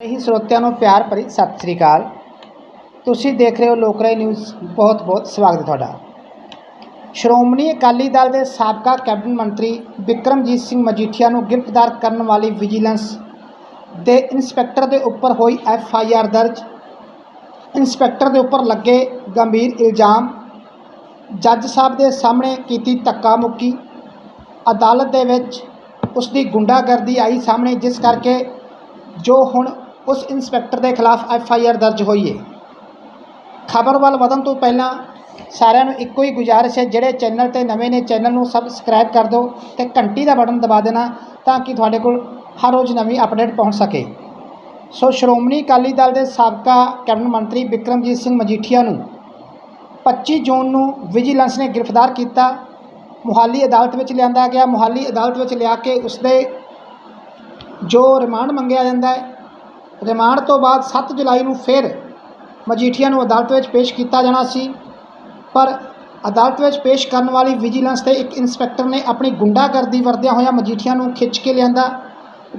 ਇਹੀ ਸਰੋਤਿਆਂ ਨੂੰ ਪਿਆਰ ਭਰੀ ਸਤਿ ਸ੍ਰੀ ਅਕਾਲ। ਤੁਸੀਂ ਦੇਖ ਰਹੇ ਹੋ ਲੋਕਰਾਈ ਨਿਊਜ਼। ਬਹੁਤ ਬਹੁਤ ਸਵਾਗਤ ਹੈ ਤੁਹਾਡਾ। ਸ਼੍ਰੋਮਣੀ ਅਕਾਲੀ ਦਲ ਦੇ ਸਾਬਕਾ ਕੈਬਨਿਟ ਮੰਤਰੀ ਵਿਕਰਮਜੀਤ ਸਿੰਘ ਮਜੀਠੀਆ ਨੂੰ ਗ੍ਰਿਫਤਾਰ ਕਰਨ ਵਾਲੀ ਵਿਜੀਲੈਂਸ ਦੇ ਇੰਸਪੈਕਟਰ ਦੇ ਉੱਪਰ ਹੋਈ ਐਫ ਆਈ ਆਰ ਦਰਜ। ਇੰਸਪੈਕਟਰ ਦੇ ਉੱਪਰ ਲੱਗੇ ਗੰਭੀਰ ਇਲਜ਼ਾਮ। ਜੱਜ ਸਾਹਿਬ ਦੇ ਸਾਹਮਣੇ ਕੀਤੀ ਧੱਕਾ ਮੁੱਕੀ। ਅਦਾਲਤ ਦੇ ਵਿੱਚ ਉਸ ਦੀ ਗੁੰਡਾਗਰਦੀ ਆਈ ਸਾਹਮਣੇ, ਜਿਸ ਕਰਕੇ ਜੋ ਹੁਣ ਉਸ ਇੰਸਪੈਕਟਰ ਦੇ ਖਿਲਾਫ ਐਫ ਆਈ ਆਰ ਦਰਜ ਹੋਈ ਹੈ। ਖਬਰ ਵੱਲ ਵਧਣ ਤੋਂ ਪਹਿਲਾਂ ਸਾਰਿਆਂ ਨੂੰ ਇੱਕੋ ਹੀ ਗੁਜ਼ਾਰਿਸ਼ ਹੈ, ਜਿਹੜੇ ਚੈਨਲ ਤੇ ਨਵੇਂ ਨੇ, ਚੈਨਲ ਨੂੰ ਸਬਸਕ੍ਰਾਈਬ ਕਰ ਦਿਓ ਤੇ ਘੰਟੀ ਦਾ ਬਟਨ ਦਬਾ ਦੇਣਾ ਤਾਂ ਕਿ ਤੁਹਾਡੇ ਕੋਲ ਹਰ ਰੋਜ਼ ਨਵੀਂ ਅਪਡੇਟ ਪਹੁੰਚ ਸਕੇ। ਸੋ ਸ਼੍ਰੋਮਣੀ ਅਕਾਲੀ ਦਲ ਦੇ ਸਾਬਕਾ ਕੈਬਨਿਟ ਮੰਤਰੀ ਵਿਕਰਮਜੀਤ ਸਿੰਘ ਮਜੀਠੀਆ ਨੂੰ 25 ਜੂਨ ਨੂੰ ਵਿਜੀਲੈਂਸ ਨੇ ਗ੍ਰਿਫਤਾਰ ਕੀਤਾ। ਮੁਹਾਲੀ ਅਦਾਲਤ ਵਿੱਚ ਲਿਆਂਦਾ ਗਿਆ। ਮੁਹਾਲੀ ਅਦਾਲਤ ਵਿੱਚ ਲਿਆ ਕੇ ਉਸਦੇ ਜੋ ਰਿਮਾਂਡ ਮੰਗਿਆ ਜਾਂਦਾ ਹੈ ਰਿਮਾਂਡ ਤੋਂ ਬਾਅਦ 7 ਜੁਲਾਈ ਨੂੰ ਫਿਰ ਮਜੀਠੀਆ ਨੂੰ ਅਦਾਲਤ ਵਿੱਚ ਪੇਸ਼ ਕੀਤਾ ਜਾਣਾ ਸੀ। ਪਰ ਅਦਾਲਤ ਵਿੱਚ ਪੇਸ਼ ਕਰਨ ਵਾਲੀ ਵਿਜੀਲੈਂਸ 'ਤੇ ਇੱਕ ਇੰਸਪੈਕਟਰ ਨੇ ਆਪਣੀ ਗੁੰਡਾਗਰਦੀ ਵਰਦਿਆਂ ਹੋਇਆ ਮਜੀਠੀਆ ਨੂੰ ਖਿੱਚ ਕੇ ਲਿਆਂਦਾ।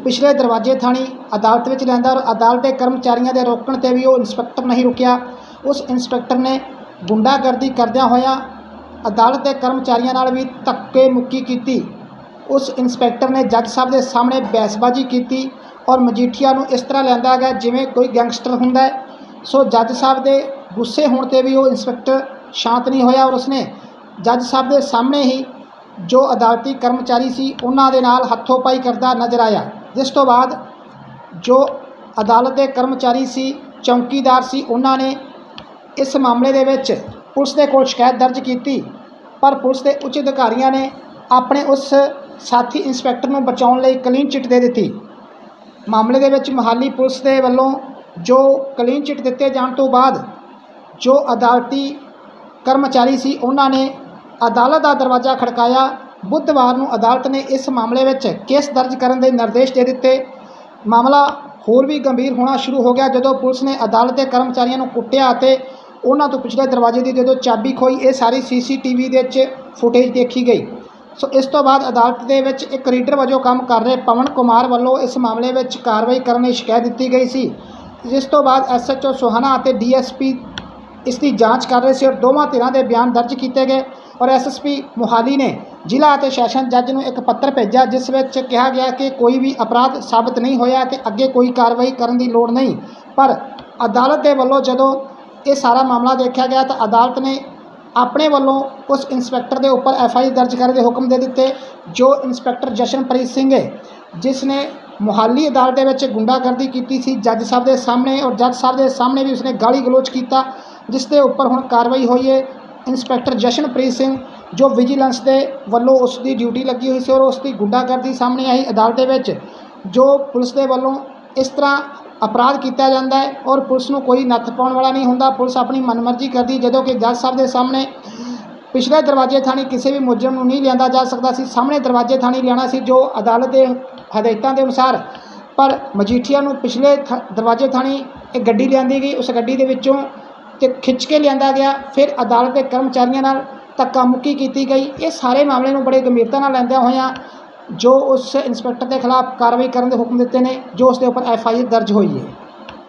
ਪਿਛਲੇ ਦਰਵਾਜ਼ੇ ਥਾਣੀ ਅਦਾਲਤ ਵਿੱਚ ਲਿਆਂਦਾ ਔਰ ਅਦਾਲਤ ਦੇ ਕਰਮਚਾਰੀਆਂ ਦੇ ਰੋਕਣ ਤੇ ਵੀ ਉਹ ਇੰਸਪੈਕਟਰ ਨਹੀਂ ਰੁਕਿਆ। ਉਸ ਇੰਸਪੈਕਟਰ ਨੇ ਗੁੰਡਾਗਰਦੀ ਕਰਦਿਆਂ ਹੋਇਆ ਅਦਾਲਤ ਦੇ ਕਰਮਚਾਰੀਆਂ ਨਾਲ ਵੀ ਧੱਕੇ ਮੁੱਕੀ ਕੀਤੀ। ਉਸ ਇੰਸਪੈਕਟਰ ਨੇ ਜੱਜ ਸਾਹਿਬ ਦੇ ਸਾਹਮਣੇ ਬਹਿਸਬਾਜ਼ੀ ਕੀਤੀ। ਔਰ ਮਜੀਠੀਆ ਨੂੰ ਇਸ ਤਰ੍ਹਾਂ ਲੈਂਦਾ ਗਿਆ ਜਿਵੇਂ ਕੋਈ ਗੈਂਗਸਟਰ ਹੁੰਦਾ ਹੈ। ਸੋ ਜੱਜ ਸਾਹਿਬ ਦੇ ਗੁੱਸੇ ਹੋਣ ਤੇ ਵੀ ਉਹ ਇੰਸਪੈਕਟਰ ਸ਼ਾਂਤ ਨਹੀਂ ਹੋਇਆ ਔਰ ਉਸਨੇ ਜੱਜ ਸਾਹਿਬ ਦੇ ਸਾਹਮਣੇ ਹੀ ਜੋ ਅਦਾਲਤੀ ਕਰਮਚਾਰੀ ਸੀ ਉਹਨਾਂ ਦੇ ਨਾਲ ਹੱਥੋਂ ਪਾਈ ਕਰਦਾ ਨਜ਼ਰ ਆਇਆ, ਜਿਸ ਤੋਂ ਬਾਅਦ ਜੋ ਅਦਾਲਤ ਦੇ ਕਰਮਚਾਰੀ ਸੀ, ਚੌਕੀਦਾਰ ਸੀ, ਉਹਨਾਂ ਨੇ ਇਸ ਮਾਮਲੇ ਦੇ ਵਿੱਚ ਪੁਲਿਸ ਦੇ ਕੋਲ ਸ਼ਿਕਾਇਤ ਦਰਜ ਕੀਤੀ, ਪਰ ਪੁਲਿਸ ਦੇ ਉੱਚ ਅਧਿਕਾਰੀਆਂ ਨੇ ਆਪਣੇ ਉਸ ਸਾਥੀ ਇੰਸਪੈਕਟਰ ਨੂੰ ਬਚਾਉਣ ਲਈ ਕਲੀਨ ਚਿੱਟ ਦੇ ਦਿੱਤੀ। ਮਾਮਲੇ ਦੇ ਵਿੱਚ ਮਹਾਲੀ ਪੁਲਿਸ ਦੇ ਵੱਲੋਂ ਜੋ ਕਲੀਨ ਚਿੱਟ ਦਿੱਤੇ ਜਾਣ ਤੋਂ ਬਾਅਦ ਜੋ ਅਦਾਲਤੀ ਕਰਮਚਾਰੀ ਸੀ, ਉਹਨਾਂ ਨੇ ਅਦਾਲਤ ਦਾ ਦਰਵਾਜ਼ਾ ਖੜਕਾਇਆ। ਬੁੱਧਵਾਰ ਨੂੰ ਅਦਾਲਤ ਨੇ ਇਸ ਮਾਮਲੇ ਵਿੱਚ ਕੇਸ ਦਰਜ ਕਰਨ ਦੇ ਨਿਰਦੇਸ਼ ਦੇ ਦਿੱਤੇ। ਮਾਮਲਾ ਹੋਰ ਵੀ ਗੰਭੀਰ ਹੋਣਾ ਸ਼ੁਰੂ ਹੋ ਗਿਆ ਜਦੋਂ ਪੁਲਿਸ ਨੇ ਅਦਾਲਤ ਦੇ ਕਰਮਚਾਰੀਆਂ ਨੂੰ ਕੁੱਟਿਆ ਅਤੇ ਉਹਨਾਂ ਤੋਂ ਪਿਛਲੇ ਦਰਵਾਜ਼ੇ ਦੀ ਜਦੋਂ ਚਾਬੀ ਖੋਈ ਇਹ ਸਾਰੀ ਸੀਸੀਟੀਵੀ ਦੇ ਵਿੱਚ ਫੁਟੇਜ ਦੇਖੀ ਗਈ। ਸੋ ਇਸ ਤੋਂ ਬਾਅਦ ਅਦਾਲਤ ਦੇ ਵਿੱਚ ਇੱਕ ਰੀਡਰ ਵਜੋਂ ਕੰਮ ਕਰ ਰਹੇ ਪਵਨ ਕੁਮਾਰ ਵੱਲੋਂ ਇਸ ਮਾਮਲੇ ਵਿੱਚ ਕਾਰਵਾਈ ਕਰਨ ਦੀ ਸ਼ਿਕਾਇਤ ਦਿੱਤੀ ਗਈ ਸੀ। ਜਿਸ ਤੋਂ ਬਾਅਦ ਐਸਐਚਓ ਸੋਹਾਣਾ ਅਤੇ ਡੀਐਸਪੀ ਇਸ ਦੀ ਜਾਂਚ ਕਰ ਰਹੇ ਸੀ ਔਰ ਦੋਵਾਂ ਧਿਰਾਂ ਦੇ ਬਿਆਨ ਦਰਜ ਕੀਤੇ ਗਏ ਔਰ ਐਸਐਸਪੀ ਮੁਹਾਲੀ ਨੇ ਜ਼ਿਲ੍ਹਾ ਅਤੇ ਸੈਸ਼ਨ ਜੱਜ ਨੂੰ ਇੱਕ ਪੱਤਰ ਭੇਜਿਆ, ਜਿਸ ਵਿੱਚ ਕਿਹਾ ਗਿਆ ਕਿ ਕੋਈ ਵੀ ਅਪਰਾਧ ਸਾਬਤ ਨਹੀਂ ਹੋਇਆ ਤੇ ਅੱਗੇ ਕੋਈ ਕਾਰਵਾਈ ਕਰਨ ਦੀ ਲੋੜ ਨਹੀਂ। ਪਰ ਅਦਾਲਤ ਦੇ ਵੱਲੋਂ ਜਦੋਂ ਇਹ ਸਾਰਾ ਮਾਮਲਾ ਦੇਖਿਆ ਗਿਆ ਤਾਂ ਅਦਾਲਤ ਨੇ ਆਪਣੇ ਵੱਲੋਂ ਉਸ ਇੰਸਪੈਕਟਰ ਦੇ ਉੱਪਰ ਐਫ ਆਈ ਦਰਜ ਕਰਨ ਦੇ ਹੁਕਮ ਦੇ ਦਿੱਤੇ, ਜੋ ਇੰਸਪੈਕਟਰ ਜਸ਼ਨਪ੍ਰੀਤ ਸਿੰਘ ਹੈ, ਜਿਸ ਨੇ ਮੁਹਾਲੀ ਅਦਾਲਤ ਦੇ ਵਿੱਚ ਗੁੰਡਾਗਰਦੀ ਕੀਤੀ ਸੀ। ਜੱਜ ਸਾਹਿਬ ਦੇ ਸਾਹਮਣੇ ਔਰ ਜੱਜ ਸਾਹਿਬ ਦੇ ਸਾਹਮਣੇ ਵੀ ਉਸਨੇ ਗਾਲੀ ਗਲੋਚ ਕੀਤਾ, ਜਿਸ ਦੇ ਉੱਪਰ ਹੁਣ ਕਾਰਵਾਈ ਹੋਈ ਹੈ। ਇੰਸਪੈਕਟਰ ਜਸ਼ਨਪ੍ਰੀਤ ਸਿੰਘ, ਜੋ ਵਿਜੀਲੈਂਸ ਦੇ ਵੱਲੋਂ ਉਸ ਦੀ ਡਿਊਟੀ ਲੱਗੀ ਹੋਈ ਸੀ ਔਰ ਉਸ ਦੀ ਗੁੰਡਾਗਰਦੀ ਸਾਹਮਣੇ ਆਈ ਅਦਾਲਤ ਦੇ ਵਿੱਚ, ਜੋ ਪੁਲਿਸ ਦੇ ਵੱਲੋਂ ਇਸ ਤਰ੍ਹਾਂ ਅਪਰਾਧ ਕੀਤਾ ਜਾਂਦਾ ਹੈ ਔਰ ਪੁਲਿਸ ਨੂੰ ਕੋਈ ਨੱਥ ਪਾਉਣ ਵਾਲਾ ਨਹੀਂ ਹੁੰਦਾ। ਪੁਲਿਸ ਆਪਣੀ ਮਨਮਰਜ਼ੀ ਕਰਦੀ ਜਦੋਂ ਕਿ ਜੱਜ ਸਾਹਿਬ ਦੇ ਸਾਹਮਣੇ ਪਿਛਲੇ ਦਰਵਾਜ਼ੇ ਥਾਣੀ ਕਿਸੇ ਵੀ ਮੁਲਜ਼ਮ ਨੂੰ ਨਹੀਂ ਲਿਆਂਦਾ ਜਾ ਸਕਦਾ ਸੀ। ਸਾਹਮਣੇ ਦਰਵਾਜ਼ੇ ਥਾਣੀ ਲਿਆਣਾ ਸੀ ਜੋ ਅਦਾਲਤ ਦੇ ਹਦਾਇਤਾਂ ਦੇ ਅਨੁਸਾਰ, ਪਰ ਮਜੀਠੀਆ ਨੂੰ ਪਿਛਲੇ ਥ- ਦਰਵਾਜ਼ੇ ਥਾਣੀ ਇੱਕ ਗੱਡੀ ਲਿਆਂਦੀ ਗਈ। ਉਸ ਗੱਡੀ ਦੇ ਵਿੱਚੋਂ ਤੇ ਖਿੱਚ ਕੇ ਲਿਆਂਦਾ ਗਿਆ। ਫਿਰ ਅਦਾਲਤ ਦੇ ਕਰਮਚਾਰੀਆਂ ਨਾਲ ਧੱਕਾ ਮੁੱਕੀ ਕੀਤੀ ਗਈ। ਇਹ ਸਾਰੇ ਮਾਮਲੇ ਨੂੰ ਬੜੇ ਗੰਭੀਰਤਾ ਨਾਲ ਲੈਂਦਿਆਂ ਹੋਇਆਂ ਜੋ ਉਸ ਇੰਸਪੈਕਟਰ ਦੇ ਖਿਲਾਫ ਕਾਰਵਾਈ ਕਰਨ ਦੇ ਹੁਕਮ ਦਿੱਤੇ ਨੇ, ਜੋ ਉਸ ਦੇ ਉੱਪਰ ਐਫ ਆਈ ਆਰ ਦਰਜ ਹੋਈ ਹੈ।